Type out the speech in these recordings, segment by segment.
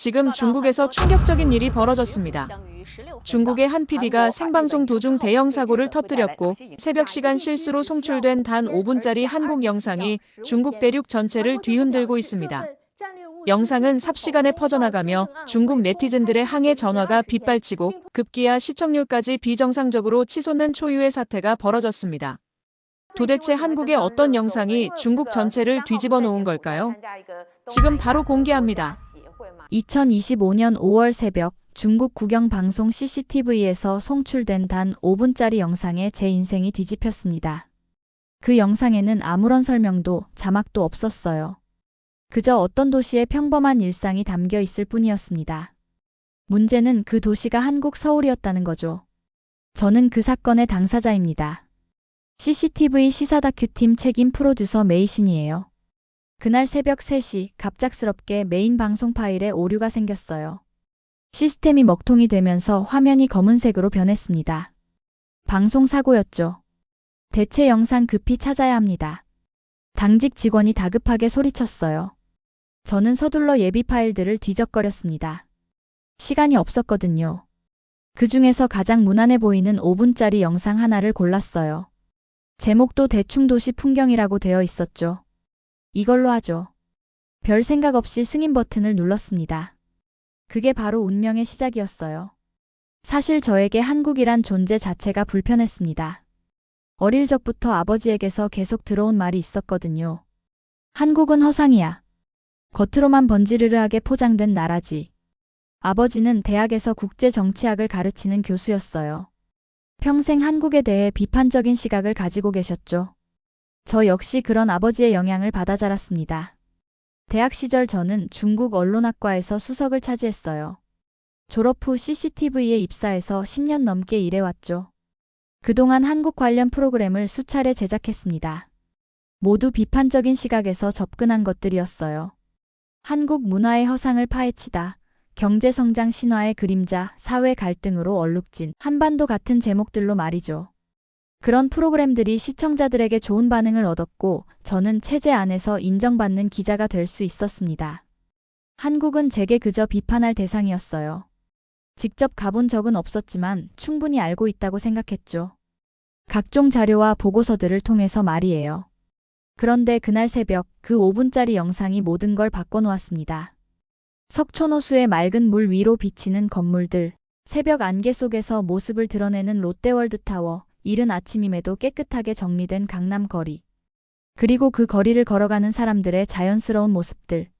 지금 중국에서 충격적인 일이 벌어졌습니다. 중국의 한 PD가 생방송 도중 대형 사고를 터뜨렸고 새벽 시간 실수로 송출된 단 5분짜리 한국 영상이 중국 대륙 전체를 뒤흔들고 있습니다. 영상은 삽시간에 퍼져나가며 중국 네티즌들의 항해 전화가 빗발치고 급기야 시청률까지 비정상적으로 치솟는 초유의 사태가 벌어졌습니다. 도대체 한국의 어떤 영상이 중국 전체를 뒤집어 놓은 걸까요? 지금 바로 공개합니다. 2025년 5월 새벽 중국 국영 방송 CCTV에서 송출된 단 5분짜리 영상에 제 인생이 뒤집혔습니다. 그 영상에는 아무런 설명도 자막도 없었어요. 그저 어떤 도시의 평범한 일상이 담겨 있을 뿐이었습니다. 문제는 그 도시가 한국 서울이었다는 거죠. 저는 그 사건의 당사자입니다. CCTV 시사 다큐팀 책임 프로듀서 메이신이에요. 그날 새벽 3시 갑작스럽게 메인 방송 파일에 오류가 생겼어요. 시스템이 먹통이 되면서 화면이 검은색으로 변했습니다. 방송 사고였죠. 대체 영상 급히 찾아야 합니다. 당직 직원이 다급하게 소리쳤어요. 저는 서둘러 예비 파일들을 뒤적거렸습니다. 시간이 없었거든요. 그 중에서 가장 무난해 보이는 5분짜리 영상 하나를 골랐어요. 제목도 대충 도시 풍경이라고 되어 있었죠. 이걸로 하죠. 별 생각 없이 승인 버튼을 눌렀습니다. 그게 바로 운명의 시작이었어요. 사실 저에게 한국이란 존재 자체가 불편했습니다. 어릴 적부터 아버지에게서 계속 들어온 말이 있었거든요. 한국은 허상이야. 겉으로만 번지르르하게 포장된 나라지. 아버지는 대학에서 국제정치학을 가르치는 교수였어요. 평생 한국에 대해 비판적인 시각을 가지고 계셨죠. 저 역시 그런 아버지의 영향을 받아 자랐습니다. 대학 시절 저는 중국 언론학과에서 수석을 차지했어요. 졸업 후 CCTV에 입사해서 10년 넘게 일해왔죠. 그동안 한국 관련 프로그램을 수차례 제작했습니다. 모두 비판적인 시각에서 접근한 것들이었어요. 한국 문화의 허상을 파헤치다, 경제성장 신화의 그림자, 사회 갈등으로 얼룩진 한반도 같은 제목들로 말이죠. 그런 프로그램들이 시청자들에게 좋은 반응을 얻었고 저는 체제 안에서 인정받는 기자가 될 수 있었습니다. 한국은 제게 그저 비판할 대상이었어요. 직접 가본 적은 없었지만 충분히 알고 있다고 생각했죠. 각종 자료와 보고서들을 통해서 말이에요. 그런데 그날 새벽 그 5분짜리 영상이 모든 걸 바꿔놓았습니다. 석촌호수의 맑은 물 위로 비치는 건물들, 새벽 안개 속에서 모습을 드러내는 롯데월드 타워, 이른 아침임에도 깨끗하게 정리된 강남 거리. 그리고 그 거리를 걸어가는 사람들의 자연스러운 모습들.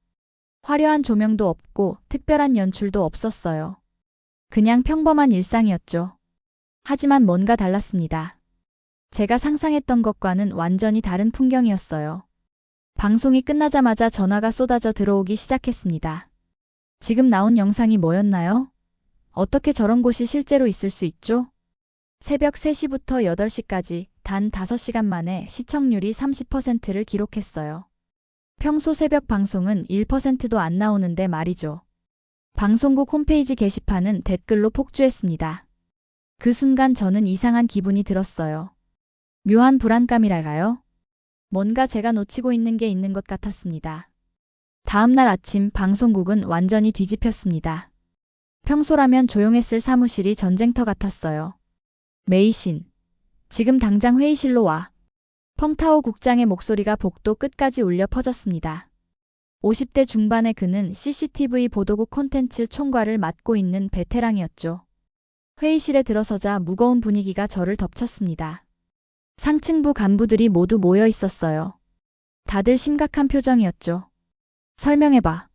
화려한 조명도 없고 특별한 연출도 없었어요. 그냥 평범한 일상이었죠. 하지만 뭔가 달랐습니다. 제가 상상했던 것과는 완전히 다른 풍경이었어요. 방송이 끝나자마자 전화가 쏟아져 들어오기 시작했습니다. 지금 나온 영상이 뭐였나요? 어떻게 저런 곳이 실제로 있을 수 있죠? 새벽 3시부터 8시까지 단 5시간 만에 시청률이 30%를 기록했어요. 평소 새벽 방송은 1%도 안 나오는데 말이죠. 방송국 홈페이지 게시판은 댓글로 폭주했습니다. 그 순간 저는 이상한 기분이 들었어요. 묘한 불안감이랄까요? 뭔가 제가 놓치고 있는 게 있는 것 같았습니다. 다음날 아침 방송국은 완전히 뒤집혔습니다. 평소라면 조용했을 사무실이 전쟁터 같았어요. 메이신. 지금 당장 회의실로 와. 펑타오 국장의 목소리가 복도 끝까지 울려 퍼졌습니다. 50대 중반의 그는 CCTV 보도국 콘텐츠 총괄을 맡고 있는 베테랑이었죠. 회의실에 들어서자 무거운 분위기가 저를 덮쳤습니다. 상층부 간부들이 모두 모여 있었어요. 다들 심각한 표정이었죠. 설명해봐.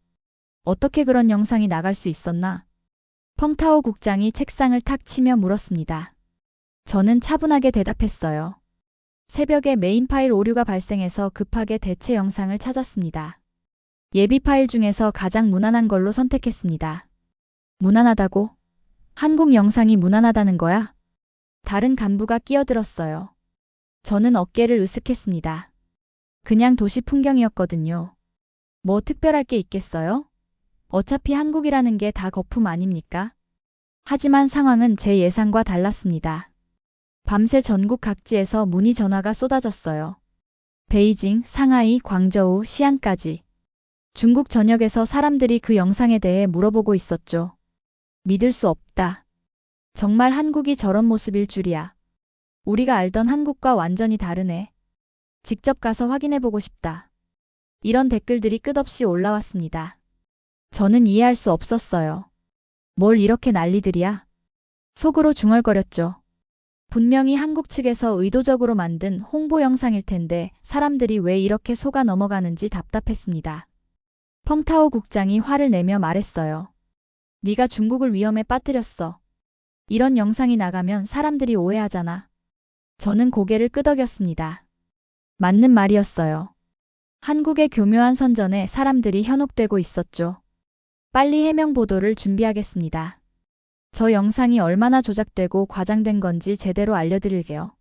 어떻게 그런 영상이 나갈 수 있었나? 펑타오 국장이 책상을 탁 치며 물었습니다. 저는 차분하게 대답했어요. 새벽에 메인 파일 오류가 발생해서 급하게 대체 영상을 찾았습니다. 예비 파일 중에서 가장 무난한 걸로 선택했습니다. 무난하다고? 한국 영상이 무난하다는 거야? 다른 간부가 끼어들었어요. 저는 어깨를 으쓱했습니다. 그냥 도시 풍경이었거든요. 뭐 특별할 게 있겠어요? 어차피 한국이라는 게 다 거품 아닙니까? 하지만 상황은 제 예상과 달랐습니다. 밤새 전국 각지에서 문의 전화가 쏟아졌어요. 베이징, 상하이, 광저우, 시안까지. 중국 전역에서 사람들이 그 영상에 대해 물어보고 있었죠. 믿을 수 없다. 정말 한국이 저런 모습일 줄이야. 우리가 알던 한국과 완전히 다르네. 직접 가서 확인해보고 싶다. 이런 댓글들이 끝없이 올라왔습니다. 저는 이해할 수 없었어요. 뭘 이렇게 난리들이야? 속으로 중얼거렸죠. 분명히 한국 측에서 의도적으로 만든 홍보 영상일 텐데 사람들이 왜 이렇게 속아 넘어가는지 답답했습니다. 펑타오 국장이 화를 내며 말했어요. 네가 중국을 위험에 빠뜨렸어. 이런 영상이 나가면 사람들이 오해하잖아. 저는 고개를 끄덕였습니다. 맞는 말이었어요. 한국의 교묘한 선전에 사람들이 현혹되고 있었죠. 빨리 해명 보도를 준비하겠습니다. 저 영상이 얼마나 조작되고 과장된 건지 제대로 알려드릴게요.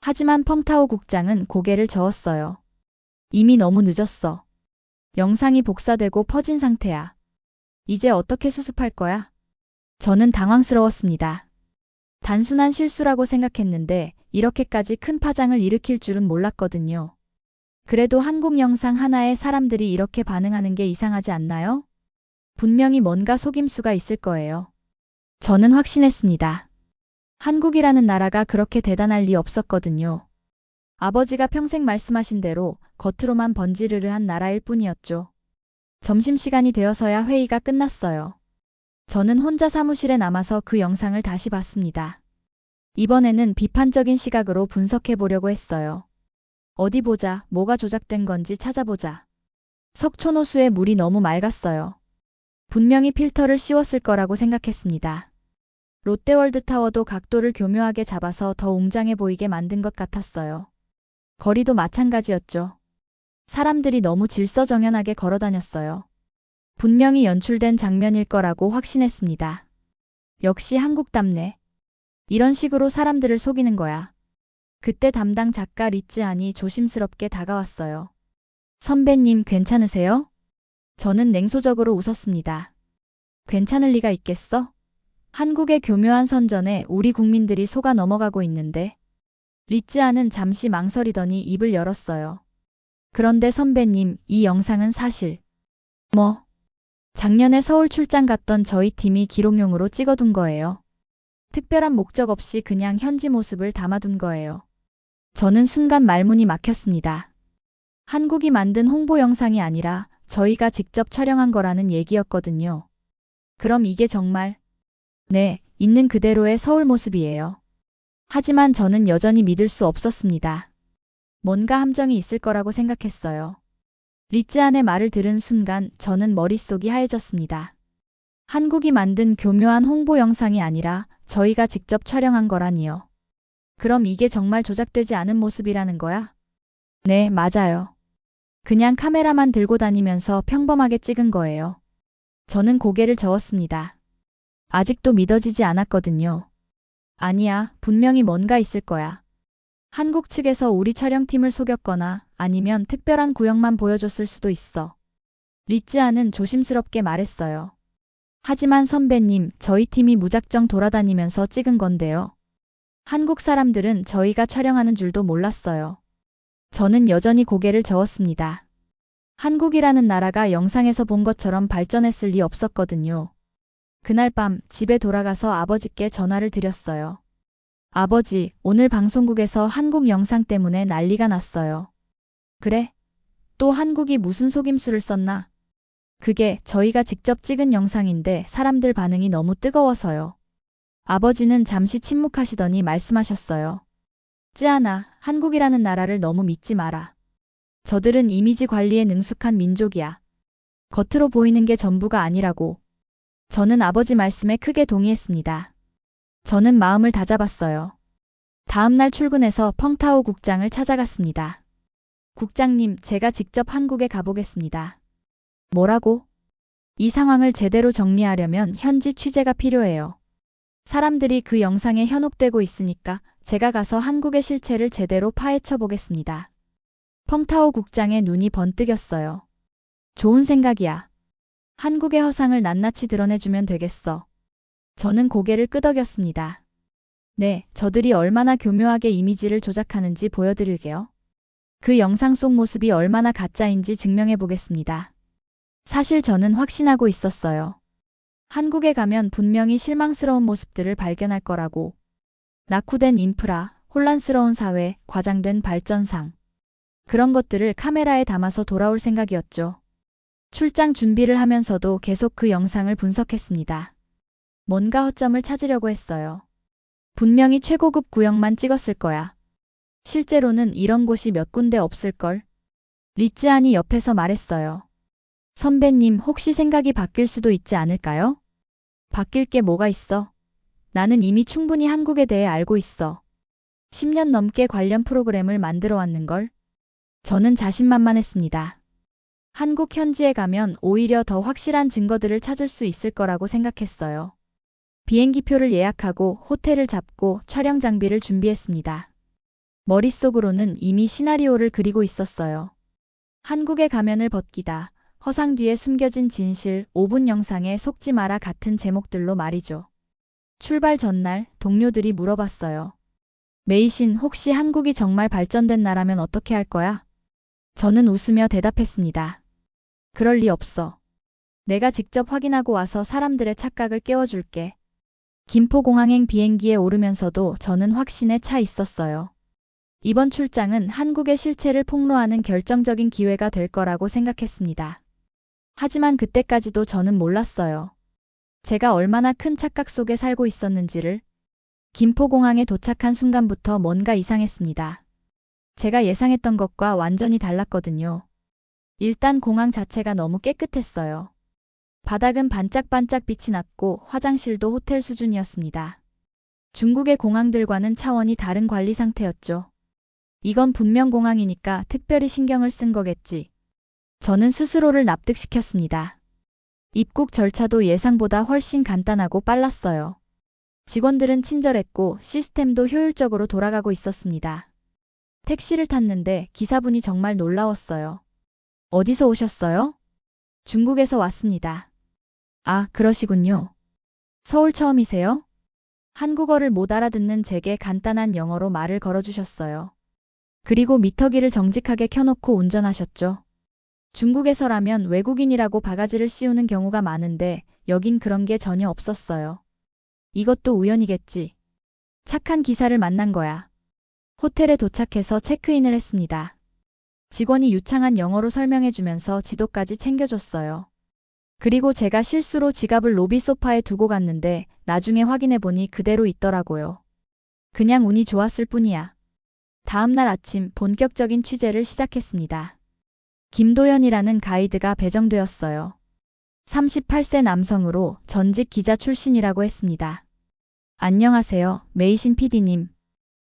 하지만 펑타오 국장은 고개를 저었어요. 이미 너무 늦었어. 영상이 복사되고 퍼진 상태야. 이제 어떻게 수습할 거야? 저는 당황스러웠습니다. 단순한 실수라고 생각했는데 이렇게까지 큰 파장을 일으킬 줄은 몰랐거든요. 그래도 한국 영상 하나에 사람들이 이렇게 반응하는 게 이상하지 않나요? 분명히 뭔가 속임수가 있을 거예요. 저는 확신했습니다. 한국이라는 나라가 그렇게 대단할 리 없었거든요. 아버지가 평생 말씀하신 대로 겉으로만 번지르르한 나라일 뿐이었죠. 점심시간이 되어서야 회의가 끝났어요. 저는 혼자 사무실에 남아서 그 영상을 다시 봤습니다. 이번에는 비판적인 시각으로 분석해 보려고 했어요. 어디 보자, 뭐가 조작된 건지 찾아보자. 석촌호수의 물이 너무 맑았어요. 분명히 필터를 씌웠을 거라고 생각했습니다. 롯데월드타워도 각도를 교묘하게 잡아서 더 웅장해 보이게 만든 것 같았어요. 거리도 마찬가지였죠. 사람들이 너무 질서정연하게 걸어 다녔어요. 분명히 연출된 장면일 거라고 확신했습니다. 역시 한국답네. 이런 식으로 사람들을 속이는 거야. 그때 담당 작가 리츠안이 조심스럽게 다가왔어요. 선배님 괜찮으세요? 저는 냉소적으로 웃었습니다. 괜찮을 리가 있겠어? 한국의 교묘한 선전에 우리 국민들이 속아 넘어가고 있는데. 리츠안은 잠시 망설이더니 입을 열었어요. 그런데 선배님, 이 영상은 사실. 뭐? 작년에 서울 출장 갔던 저희 팀이 기록용으로 찍어둔 거예요. 특별한 목적 없이 그냥 현지 모습을 담아둔 거예요. 저는 순간 말문이 막혔습니다. 한국이 만든 홍보 영상이 아니라 저희가 직접 촬영한 거라는 얘기였거든요. 그럼 이게 정말, 네, 있는 그대로의 서울 모습이에요. 하지만 저는 여전히 믿을 수 없었습니다. 뭔가 함정이 있을 거라고 생각했어요. 리츠안의 말을 들은 순간 저는 머릿속이 하얘졌습니다. 한국이 만든 교묘한 홍보 영상이 아니라 저희가 직접 촬영한 거라니요. 그럼 이게 정말 조작되지 않은 모습이라는 거야? 네, 맞아요. 그냥 카메라만 들고 다니면서 평범하게 찍은 거예요. 저는 고개를 저었습니다. 아직도 믿어지지 않았거든요. 아니야, 분명히 뭔가 있을 거야. 한국 측에서 우리 촬영팀을 속였거나 아니면 특별한 구역만 보여줬을 수도 있어. 리츠아는 조심스럽게 말했어요. 하지만 선배님, 저희 팀이 무작정 돌아다니면서 찍은 건데요. 한국 사람들은 저희가 촬영하는 줄도 몰랐어요. 저는 여전히 고개를 저었습니다. 한국이라는 나라가 영상에서 본 것처럼 발전했을 리 없었거든요. 그날 밤 집에 돌아가서 아버지께 전화를 드렸어요. 아버지, 오늘 방송국에서 한국 영상 때문에 난리가 났어요. 그래? 또 한국이 무슨 속임수를 썼나? 그게 저희가 직접 찍은 영상인데 사람들 반응이 너무 뜨거워서요. 아버지는 잠시 침묵하시더니 말씀하셨어요. 쯔아나, 한국이라는 나라를 너무 믿지 마라. 저들은 이미지 관리에 능숙한 민족이야. 겉으로 보이는 게 전부가 아니라고. 저는 아버지 말씀에 크게 동의했습니다. 저는 마음을 다잡았어요. 다음날 출근해서 펑타오 국장을 찾아갔습니다. 국장님, 제가 직접 한국에 가보겠습니다. 뭐라고? 이 상황을 제대로 정리하려면 현지 취재가 필요해요. 사람들이 그 영상에 현혹되고 있으니까 제가 가서 한국의 실체를 제대로 파헤쳐 보겠습니다. 펑타오 국장의 눈이 번뜩였어요. 좋은 생각이야. 한국의 허상을 낱낱이 드러내주면 되겠어. 저는 고개를 끄덕였습니다. 네, 저들이 얼마나 교묘하게 이미지를 조작하는지 보여드릴게요. 그 영상 속 모습이 얼마나 가짜인지 증명해 보겠습니다. 사실 저는 확신하고 있었어요. 한국에 가면 분명히 실망스러운 모습들을 발견할 거라고. 낙후된 인프라, 혼란스러운 사회, 과장된 발전상. 그런 것들을 카메라에 담아서 돌아올 생각이었죠. 출장 준비를 하면서도 계속 그 영상을 분석했습니다. 뭔가 허점을 찾으려고 했어요. 분명히 최고급 구역만 찍었을 거야. 실제로는 이런 곳이 몇 군데 없을걸? 리츠안이 옆에서 말했어요. 선배님, 혹시 생각이 바뀔 수도 있지 않을까요? 바뀔 게 뭐가 있어? 나는 이미 충분히 한국에 대해 알고 있어. 10년 넘게 관련 프로그램을 만들어 왔는걸? 저는 자신만만했습니다. 한국 현지에 가면 오히려 더 확실한 증거들을 찾을 수 있을 거라고 생각했어요. 비행기표를 예약하고 호텔을 잡고 촬영 장비를 준비했습니다. 머릿속으로는 이미 시나리오를 그리고 있었어요. 한국의 가면을 벗기다, 허상 뒤에 숨겨진 진실, 5분 영상에 속지 마라 같은 제목들로 말이죠. 출발 전날 동료들이 물어봤어요. 메이신 혹시 한국이 정말 발전된 나라면 어떻게 할 거야? 저는 웃으며 대답했습니다. 그럴 리 없어. 내가 직접 확인하고 와서 사람들의 착각을 깨워줄게. 김포공항행 비행기에 오르면서도 저는 확신에 차 있었어요. 이번 출장은 한국의 실체를 폭로하는 결정적인 기회가 될 거라고 생각했습니다. 하지만 그때까지도 저는 몰랐어요. 제가 얼마나 큰 착각 속에 살고 있었는지를 김포공항에 도착한 순간부터 뭔가 이상했습니다. 제가 예상했던 것과 완전히 달랐거든요. 일단 공항 자체가 너무 깨끗했어요. 바닥은 반짝반짝 빛이 났고 화장실도 호텔 수준이었습니다. 중국의 공항들과는 차원이 다른 관리 상태였죠. 이건 분명 공항이니까 특별히 신경을 쓴 거겠지. 저는 스스로를 납득시켰습니다. 입국 절차도 예상보다 훨씬 간단하고 빨랐어요. 직원들은 친절했고 시스템도 효율적으로 돌아가고 있었습니다. 택시를 탔는데 기사분이 정말 놀라웠어요. 어디서 오셨어요? 중국에서 왔습니다. 아, 그러시군요. 서울 처음이세요? 한국어를 못 알아듣는 제게 간단한 영어로 말을 걸어주셨어요. 그리고 미터기를 정직하게 켜놓고 운전하셨죠. 중국에서라면 외국인이라고 바가지를 씌우는 경우가 많은데 여긴 그런 게 전혀 없었어요. 이것도 우연이겠지. 착한 기사를 만난 거야. 호텔에 도착해서 체크인을 했습니다. 직원이 유창한 영어로 설명해주면서 지도까지 챙겨줬어요. 그리고 제가 실수로 지갑을 로비 소파에 두고 갔는데 나중에 확인해보니 그대로 있더라고요. 그냥 운이 좋았을 뿐이야. 다음날 아침 본격적인 취재를 시작했습니다. 김도연이라는 가이드가 배정되었어요. 38세 남성으로 전직 기자 출신이라고 했습니다. 안녕하세요, 메이신 PD님.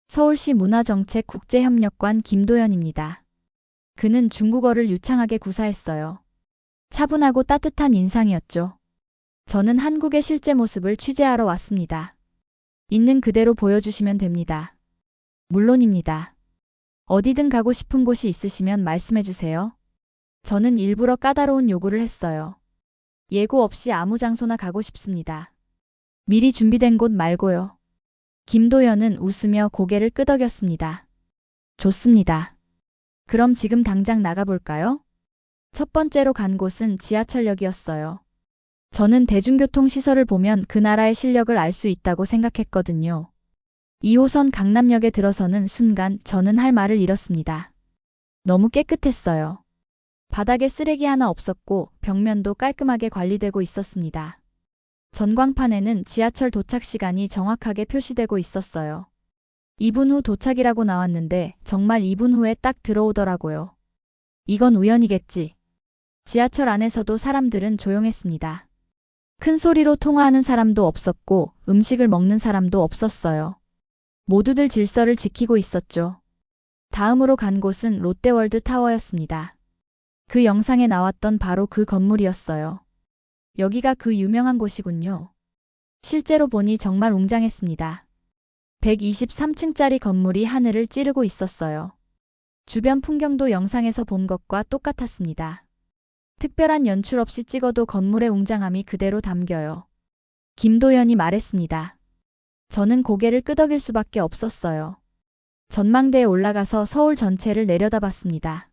서울시 문화정책 국제협력관 김도연입니다. 그는 중국어를 유창하게 구사했어요. 차분하고 따뜻한 인상이었죠. 저는 한국의 실제 모습을 취재하러 왔습니다. 있는 그대로 보여주시면 됩니다. 물론입니다. 어디든 가고 싶은 곳이 있으시면 말씀해 주세요. 저는 일부러 까다로운 요구를 했어요. 예고 없이 아무 장소나 가고 싶습니다. 미리 준비된 곳 말고요. 김도연은 웃으며 고개를 끄덕였습니다. 좋습니다. 그럼 지금 당장 나가볼까요? 첫 번째로 간 곳은 지하철역이었어요. 저는 대중교통 시설을 보면 그 나라의 실력을 알 수 있다고 생각했거든요. 2호선 강남역에 들어서는 순간 저는 할 말을 잃었습니다. 너무 깨끗했어요. 바닥에 쓰레기 하나 없었고 벽면도 깔끔하게 관리되고 있었습니다. 전광판에는 지하철 도착 시간이 정확하게 표시되고 있었어요. 2분 후 도착이라고 나왔는데 정말 2분 후에 딱 들어오더라고요. 이건 우연이겠지. 지하철 안에서도 사람들은 조용했습니다. 큰 소리로 통화하는 사람도 없었고 음식을 먹는 사람도 없었어요. 모두들 질서를 지키고 있었죠. 다음으로 간 곳은 롯데월드 타워였습니다. 그 영상에 나왔던 바로 그 건물이었어요. 여기가 그 유명한 곳이군요. 실제로 보니 정말 웅장했습니다. 123층짜리 건물이 하늘을 찌르고 있었어요. 주변 풍경도 영상에서 본 것과 똑같았습니다. 특별한 연출 없이 찍어도 건물의 웅장함이 그대로 담겨요. 김도연이 말했습니다. 저는 고개를 끄덕일 수밖에 없었어요. 전망대에 올라가서 서울 전체를 내려다봤습니다.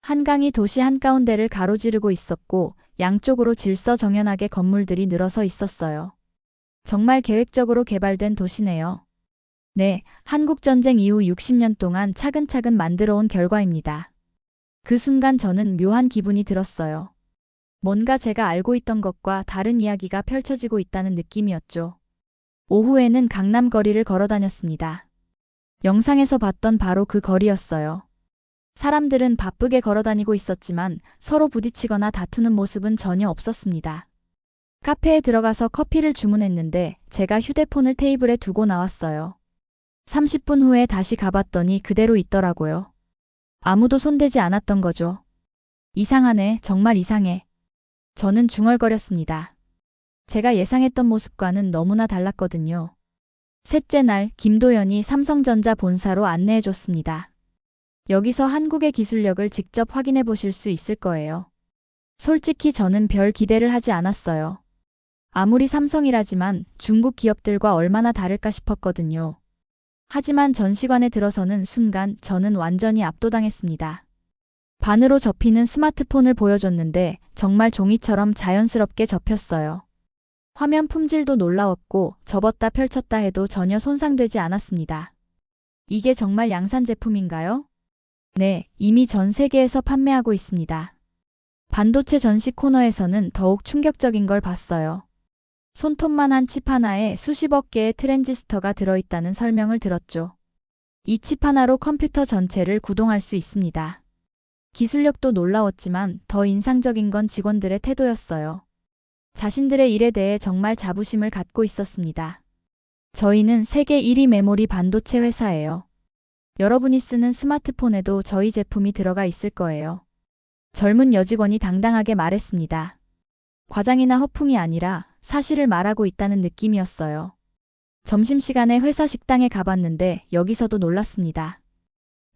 한강이 도시 한가운데를 가로지르고 있었고 양쪽으로 질서정연하게 건물들이 늘어서 있었어요. 정말 계획적으로 개발된 도시네요. 네, 한국전쟁 이후 60년 동안 차근차근 만들어 온 결과입니다. 그 순간 저는 묘한 기분이 들었어요. 뭔가 제가 알고 있던 것과 다른 이야기가 펼쳐지고 있다는 느낌이었죠. 오후에는 강남 거리를 걸어 다녔습니다. 영상에서 봤던 바로 그 거리였어요. 사람들은 바쁘게 걸어 다니고 있었지만 서로 부딪히거나 다투는 모습은 전혀 없었습니다. 카페에 들어가서 커피를 주문했는데 제가 휴대폰을 테이블에 두고 나왔어요. 30분 후에 다시 가봤더니 그대로 있더라고요. 아무도 손대지 않았던 거죠. 이상하네, 정말 이상해. 저는 중얼거렸습니다. 제가 예상했던 모습과는 너무나 달랐거든요. 셋째 날, 김도연이 삼성전자 본사로 안내해 줬습니다. 여기서 한국의 기술력을 직접 확인해 보실 수 있을 거예요. 솔직히 저는 별 기대를 하지 않았어요. 아무리 삼성이라지만 중국 기업들과 얼마나 다를까 싶었거든요. 하지만 전시관에 들어서는 순간 저는 완전히 압도당했습니다. 반으로 접히는 스마트폰을 보여줬는데 정말 종이처럼 자연스럽게 접혔어요. 화면 품질도 놀라웠고 접었다 펼쳤다 해도 전혀 손상되지 않았습니다. 이게 정말 양산 제품인가요? 네, 이미 전 세계에서 판매하고 있습니다. 반도체 전시 코너에서는 더욱 충격적인 걸 봤어요. 손톱만한 칩 하나에 수십억 개의 트랜지스터가 들어있다는 설명을 들었죠. 이 칩 하나로 컴퓨터 전체를 구동할 수 있습니다. 기술력도 놀라웠지만 더 인상적인 건 직원들의 태도였어요. 자신들의 일에 대해 정말 자부심을 갖고 있었습니다. 저희는 세계 1위 메모리 반도체 회사예요. 여러분이 쓰는 스마트폰에도 저희 제품이 들어가 있을 거예요. 젊은 여직원이 당당하게 말했습니다. 과장이나 허풍이 아니라 사실을 말하고 있다는 느낌이었어요. 점심시간에 회사 식당에 가봤는데 여기서도 놀랐습니다.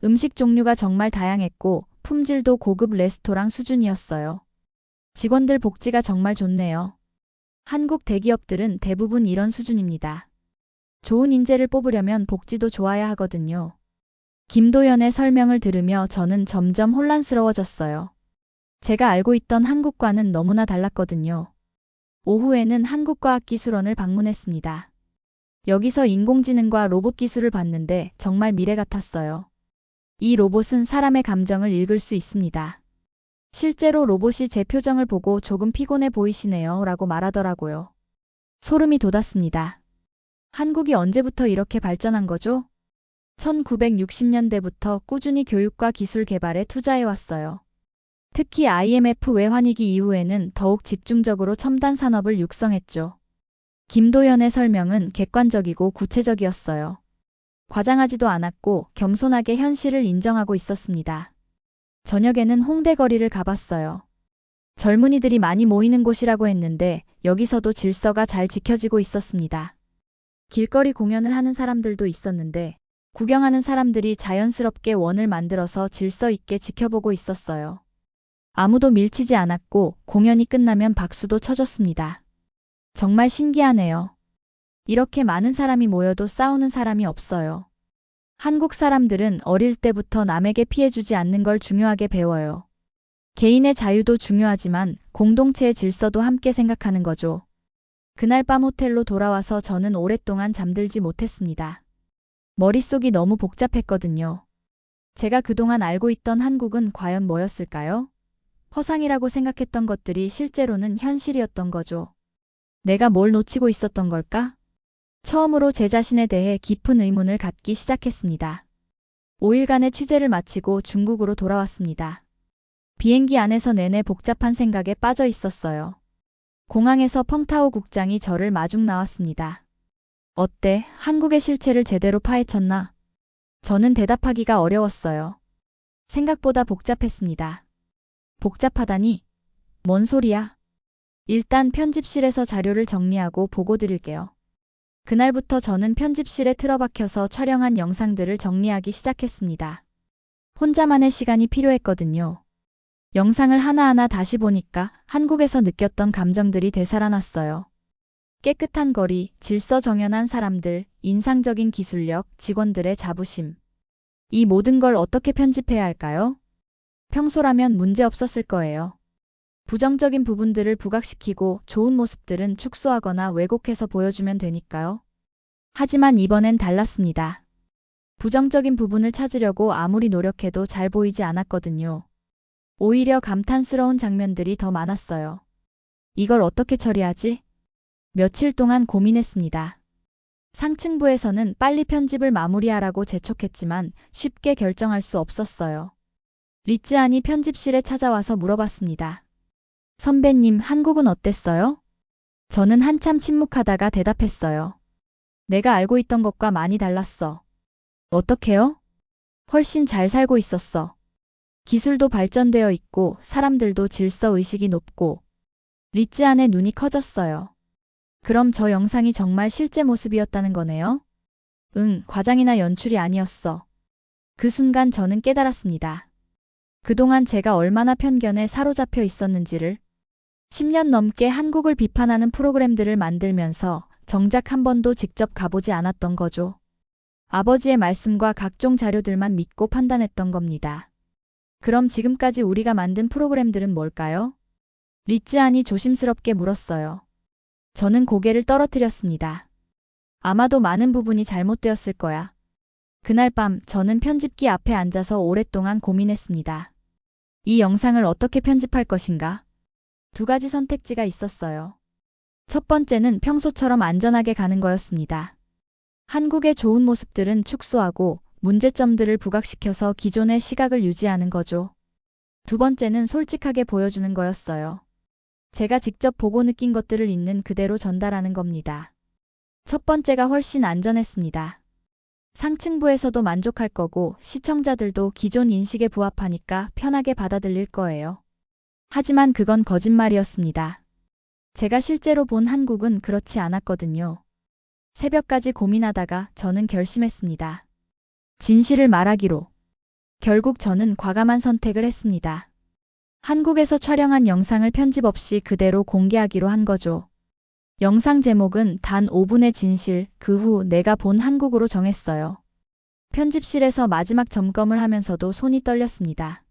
음식 종류가 정말 다양했고 품질도 고급 레스토랑 수준이었어요. 직원들 복지가 정말 좋네요. 한국 대기업들은 대부분 이런 수준입니다. 좋은 인재를 뽑으려면 복지도 좋아야 하거든요. 김도연의 설명을 들으며 저는 점점 혼란스러워졌어요. 제가 알고 있던 한국과는 너무나 달랐거든요. 오후에는 한국과학기술원을 방문했습니다. 여기서 인공지능과 로봇 기술을 봤는데 정말 미래 같았어요. 이 로봇은 사람의 감정을 읽을 수 있습니다. 실제로 로봇이 제 표정을 보고 조금 피곤해 보이시네요 라고 말하더라고요. 소름이 돋았습니다. 한국이 언제부터 이렇게 발전한 거죠? 1960년대부터 꾸준히 교육과 기술 개발에 투자해왔어요. 특히 IMF 외환위기 이후에는 더욱 집중적으로 첨단 산업을 육성했죠. 김도연의 설명은 객관적이고 구체적이었어요. 과장하지도 않았고 겸손하게 현실을 인정하고 있었습니다. 저녁에는 홍대 거리를 가봤어요. 젊은이들이 많이 모이는 곳이라고 했는데 여기서도 질서가 잘 지켜지고 있었습니다. 길거리 공연을 하는 사람들도 있었는데 구경하는 사람들이 자연스럽게 원을 만들어서 질서 있게 지켜보고 있었어요. 아무도 밀치지 않았고 공연이 끝나면 박수도 쳐줬습니다. 정말 신기하네요. 이렇게 많은 사람이 모여도 싸우는 사람이 없어요. 한국 사람들은 어릴 때부터 남에게 피해주지 않는 걸 중요하게 배워요. 개인의 자유도 중요하지만 공동체의 질서도 함께 생각하는 거죠. 그날 밤 호텔로 돌아와서 저는 오랫동안 잠들지 못했습니다. 머릿속이 너무 복잡했거든요. 제가 그동안 알고 있던 한국은 과연 뭐였을까요? 허상이라고 생각했던 것들이 실제로는 현실이었던 거죠. 내가 뭘 놓치고 있었던 걸까? 처음으로 제 자신에 대해 깊은 의문을 갖기 시작했습니다. 5일간의 취재를 마치고 중국으로 돌아왔습니다. 비행기 안에서 내내 복잡한 생각에 빠져 있었어요. 공항에서 펑타오 국장이 저를 마중 나왔습니다. 어때? 한국의 실체를 제대로 파헤쳤나? 저는 대답하기가 어려웠어요. 생각보다 복잡했습니다. 복잡하다니? 뭔 소리야? 일단 편집실에서 자료를 정리하고 보고 드릴게요. 그날부터 저는 편집실에 틀어박혀서 촬영한 영상들을 정리하기 시작했습니다. 혼자만의 시간이 필요했거든요. 영상을 하나하나 다시 보니까 한국에서 느꼈던 감정들이 되살아났어요. 깨끗한 거리, 질서 정연한 사람들, 인상적인 기술력, 직원들의 자부심. 이 모든 걸 어떻게 편집해야 할까요? 평소라면 문제 없었을 거예요. 부정적인 부분들을 부각시키고 좋은 모습들은 축소하거나 왜곡해서 보여주면 되니까요. 하지만 이번엔 달랐습니다. 부정적인 부분을 찾으려고 아무리 노력해도 잘 보이지 않았거든요. 오히려 감탄스러운 장면들이 더 많았어요. 이걸 어떻게 처리하지? 며칠 동안 고민했습니다. 상층부에서는 빨리 편집을 마무리하라고 재촉했지만 쉽게 결정할 수 없었어요. 리츠안이 편집실에 찾아와서 물어봤습니다. 선배님, 한국은 어땠어요? 저는 한참 침묵하다가 대답했어요. 내가 알고 있던 것과 많이 달랐어. 어떻게요? 훨씬 잘 살고 있었어. 기술도 발전되어 있고 사람들도 질서 의식이 높고 리츠안의 눈이 커졌어요. 그럼 저 영상이 정말 실제 모습이었다는 거네요? 응, 과장이나 연출이 아니었어. 그 순간 저는 깨달았습니다. 그동안 제가 얼마나 편견에 사로잡혀 있었는지를 10년 넘게 한국을 비판하는 프로그램들을 만들면서 정작 한 번도 직접 가보지 않았던 거죠. 아버지의 말씀과 각종 자료들만 믿고 판단했던 겁니다. 그럼 지금까지 우리가 만든 프로그램들은 뭘까요? 리츠안이 조심스럽게 물었어요. 저는 고개를 떨어뜨렸습니다. 아마도 많은 부분이 잘못되었을 거야. 그날 밤 저는 편집기 앞에 앉아서 오랫동안 고민했습니다. 이 영상을 어떻게 편집할 것인가? 두 가지 선택지가 있었어요. 첫 번째는 평소처럼 안전하게 가는 거였습니다. 한국의 좋은 모습들은 축소하고 문제점들을 부각시켜서 기존의 시각을 유지하는 거죠. 두 번째는 솔직하게 보여주는 거였어요. 제가 직접 보고 느낀 것들을 있는 그대로 전달하는 겁니다. 첫 번째가 훨씬 안전했습니다. 상층부에서도 만족할 거고 시청자들도 기존 인식에 부합하니까 편하게 받아들일 거예요. 하지만 그건 거짓말이었습니다. 제가 실제로 본 한국은 그렇지 않았거든요. 새벽까지 고민하다가 저는 결심했습니다. 진실을 말하기로. 결국 저는 과감한 선택을 했습니다. 한국에서 촬영한 영상을 편집 없이 그대로 공개하기로 한 거죠. 영상 제목은 단 5분의 진실, 그 후 내가 본 한국으로 정했어요. 편집실에서 마지막 점검을 하면서도 손이 떨렸습니다.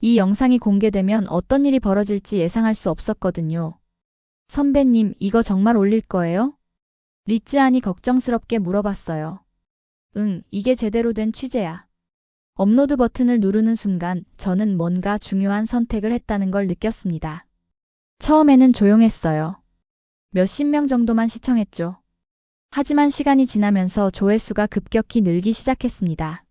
이 영상이 공개되면 어떤 일이 벌어질지 예상할 수 없었거든요. 선배님, 이거 정말 올릴 거예요? 리츠안이 걱정스럽게 물어봤어요. 응, 이게 제대로 된 취재야. 업로드 버튼을 누르는 순간 저는 뭔가 중요한 선택을 했다는 걸 느꼈습니다. 처음에는 조용했어요. 몇십 명 정도만 시청했죠. 하지만 시간이 지나면서 조회수가 급격히 늘기 시작했습니다.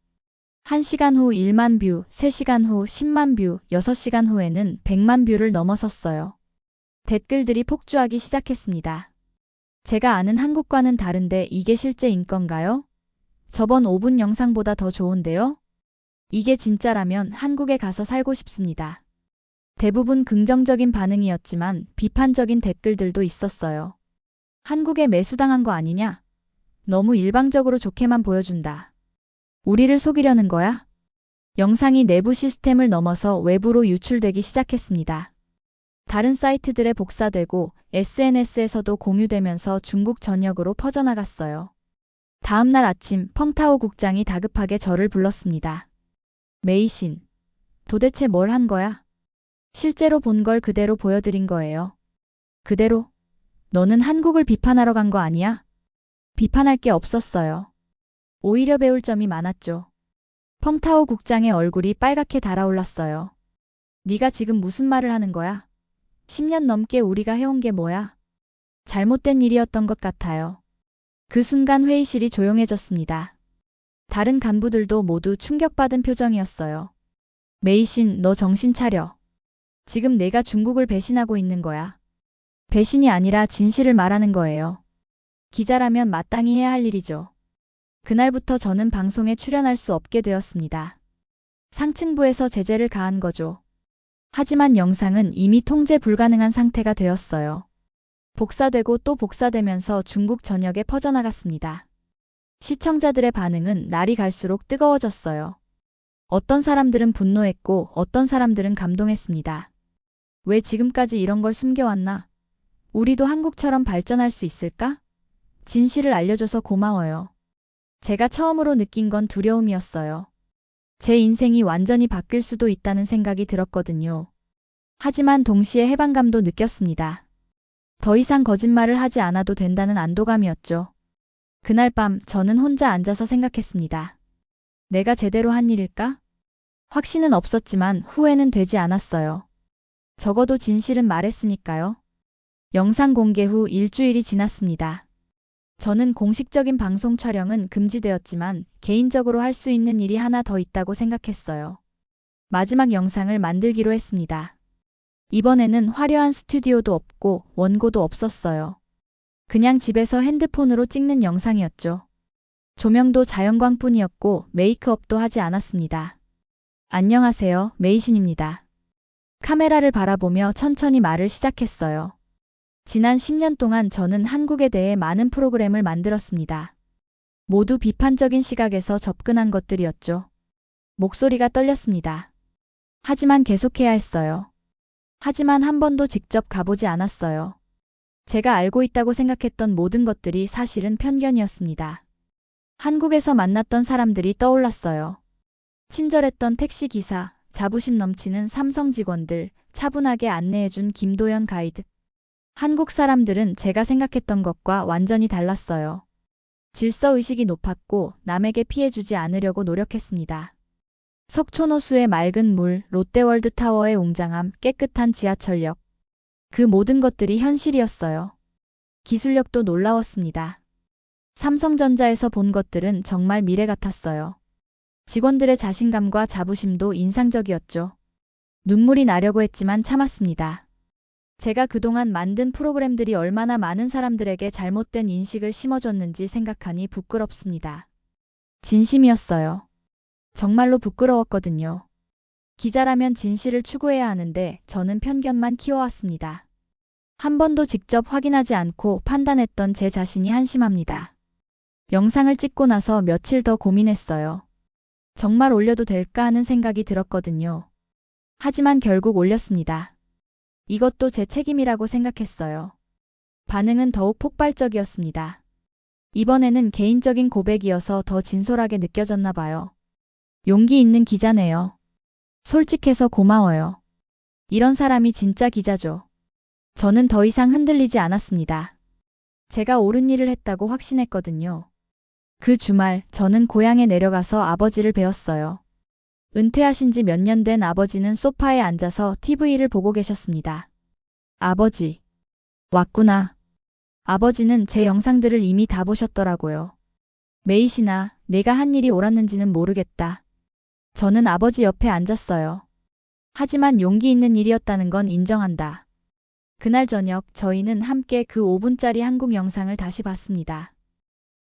1시간 후 1만 뷰, 3시간 후 10만 뷰, 6시간 후에는 100만 뷰를 넘어섰어요. 댓글들이 폭주하기 시작했습니다. 제가 아는 한국과는 다른데 이게 실제 인 건가요? 저번 5분 영상보다 더 좋은데요? 이게 진짜라면 한국에 가서 살고 싶습니다. 대부분 긍정적인 반응이었지만 비판적인 댓글들도 있었어요. 한국에 매수당한 거 아니냐? 너무 일방적으로 좋게만 보여준다. 우리를 속이려는 거야? 영상이 내부 시스템을 넘어서 외부로 유출되기 시작했습니다. 다른 사이트들에 복사되고 SNS에서도 공유되면서 중국 전역으로 퍼져나갔어요. 다음 날 아침 펑타오 국장이 다급하게 저를 불렀습니다. 메이신. 도대체 뭘 한 거야? 실제로 본 걸 그대로 보여드린 거예요. 그대로? 너는 한국을 비판하러 간 거 아니야? 비판할 게 없었어요. 오히려 배울 점이 많았죠. 펑타오 국장의 얼굴이 빨갛게 달아올랐어요. 네가 지금 무슨 말을 하는 거야? 10년 넘게 우리가 해온 게 뭐야? 잘못된 일이었던 것 같아요. 그 순간 회의실이 조용해졌습니다. 다른 간부들도 모두 충격받은 표정이었어요. 메이신, 너 정신 차려. 지금 내가 중국을 배신하고 있는 거야. 배신이 아니라 진실을 말하는 거예요. 기자라면 마땅히 해야 할 일이죠. 그날부터 저는 방송에 출연할 수 없게 되었습니다. 상층부에서 제재를 가한 거죠. 하지만 영상은 이미 통제 불가능한 상태가 되었어요. 복사되고 또 복사되면서 중국 전역에 퍼져나갔습니다. 시청자들의 반응은 날이 갈수록 뜨거워졌어요. 어떤 사람들은 분노했고 어떤 사람들은 감동했습니다. 왜 지금까지 이런 걸 숨겨왔나? 우리도 한국처럼 발전할 수 있을까? 진실을 알려줘서 고마워요. 제가 처음으로 느낀 건 두려움이었어요. 제 인생이 완전히 바뀔 수도 있다는 생각이 들었거든요. 하지만 동시에 해방감도 느꼈습니다. 더 이상 거짓말을 하지 않아도 된다는 안도감이었죠. 그날 밤 저는 혼자 앉아서 생각했습니다. 내가 제대로 한 일일까? 확신은 없었지만 후회는 되지 않았어요. 적어도 진실은 말했으니까요. 영상 공개 후 일주일이 지났습니다. 저는 공식적인 방송 촬영은 금지되었지만 개인적으로 할 수 있는 일이 하나 더 있다고 생각했어요. 마지막 영상을 만들기로 했습니다. 이번에는 화려한 스튜디오도 없고 원고도 없었어요. 그냥 집에서 핸드폰으로 찍는 영상이었죠. 조명도 자연광뿐이었고 메이크업도 하지 않았습니다. 안녕하세요, 메이신입니다. 카메라를 바라보며 천천히 말을 시작했어요. 지난 10년 동안 저는 한국에 대해 많은 프로그램을 만들었습니다. 모두 비판적인 시각에서 접근한 것들이었죠. 목소리가 떨렸습니다. 하지만 계속해야 했어요. 하지만 한 번도 직접 가보지 않았어요. 제가 알고 있다고 생각했던 모든 것들이 사실은 편견이었습니다. 한국에서 만났던 사람들이 떠올랐어요. 친절했던 택시 기사, 자부심 넘치는 삼성 직원들, 차분하게 안내해준 김도연 가이드. 한국 사람들은 제가 생각했던 것과 완전히 달랐어요. 질서 의식이 높았고 남에게 피해주지 않으려고 노력했습니다. 석촌호수의 맑은 물, 롯데월드 타워의 웅장함, 깨끗한 지하철역. 그 모든 것들이 현실이었어요. 기술력도 놀라웠습니다. 삼성전자에서 본 것들은 정말 미래 같았어요. 직원들의 자신감과 자부심도 인상적이었죠. 눈물이 나려고 했지만 참았습니다. 제가 그동안 만든 프로그램들이 얼마나 많은 사람들에게 잘못된 인식을 심어줬는지 생각하니 부끄럽습니다. 진심이었어요. 정말로 부끄러웠거든요. 기자라면 진실을 추구해야 하는데 저는 편견만 키워왔습니다. 한 번도 직접 확인하지 않고 판단했던 제 자신이 한심합니다. 영상을 찍고 나서 며칠 더 고민했어요. 정말 올려도 될까 하는 생각이 들었거든요. 하지만 결국 올렸습니다. 이것도 제 책임이라고 생각했어요. 반응은 더욱 폭발적이었습니다. 이번에는 개인적인 고백이어서 더 진솔하게 느껴졌나 봐요. 용기 있는 기자네요. 솔직해서 고마워요. 이런 사람이 진짜 기자죠. 저는 더 이상 흔들리지 않았습니다. 제가 옳은 일을 했다고 확신했거든요. 그 주말 저는 고향에 내려가서 아버지를 배웠어요. 은퇴하신 지 몇 년 된 아버지는 소파에 앉아서 TV를 보고 계셨습니다. 아버지. 왔구나. 아버지는 제 영상들을 이미 다 보셨더라고요. 메이시나 내가 한 일이 옳았는지는 모르겠다. 저는 아버지 옆에 앉았어요. 하지만 용기 있는 일이었다는 건 인정한다. 그날 저녁 저희는 함께 그 5분짜리 한국 영상을 다시 봤습니다.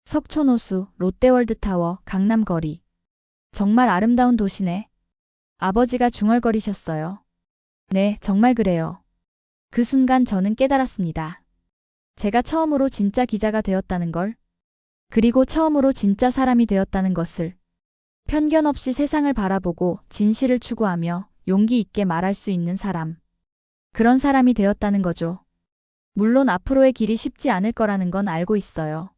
석촌호수, 롯데월드타워, 강남거리. 정말 아름다운 도시네. 아버지가 중얼거리셨어요. 네, 정말 그래요. 그 순간 저는 깨달았습니다. 제가 처음으로 진짜 기자가 되었다는 걸. 그리고 처음으로 진짜 사람이 되었다는 것을. 편견 없이 세상을 바라보고 진실을 추구하며 용기 있게 말할 수 있는 사람. 그런 사람이 되었다는 거죠. 물론 앞으로의 길이 쉽지 않을 거라는 건 알고 있어요.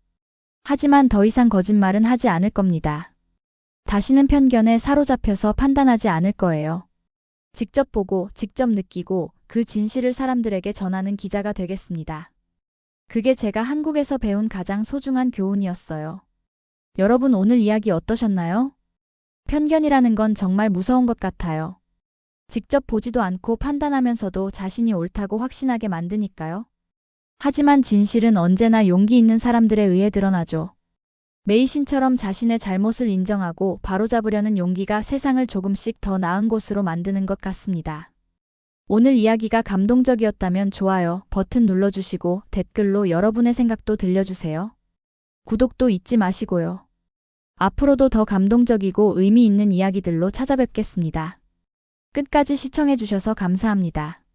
하지만 더 이상 거짓말은 하지 않을 겁니다. 다시는 편견에 사로잡혀서 판단하지 않을 거예요. 직접 보고 직접 느끼고 그 진실을 사람들에게 전하는 기자가 되겠습니다. 그게 제가 한국에서 배운 가장 소중한 교훈이었어요. 여러분 오늘 이야기 어떠셨나요? 편견이라는 건 정말 무서운 것 같아요. 직접 보지도 않고 판단하면서도 자신이 옳다고 확신하게 만드니까요. 하지만 진실은 언제나 용기 있는 사람들에 의해 드러나죠. 메이신처럼 자신의 잘못을 인정하고 바로잡으려는 용기가 세상을 조금씩 더 나은 곳으로 만드는 것 같습니다. 오늘 이야기가 감동적이었다면 좋아요 버튼 눌러주시고 댓글로 여러분의 생각도 들려주세요. 구독도 잊지 마시고요. 앞으로도 더 감동적이고 의미 있는 이야기들로 찾아뵙겠습니다. 끝까지 시청해주셔서 감사합니다.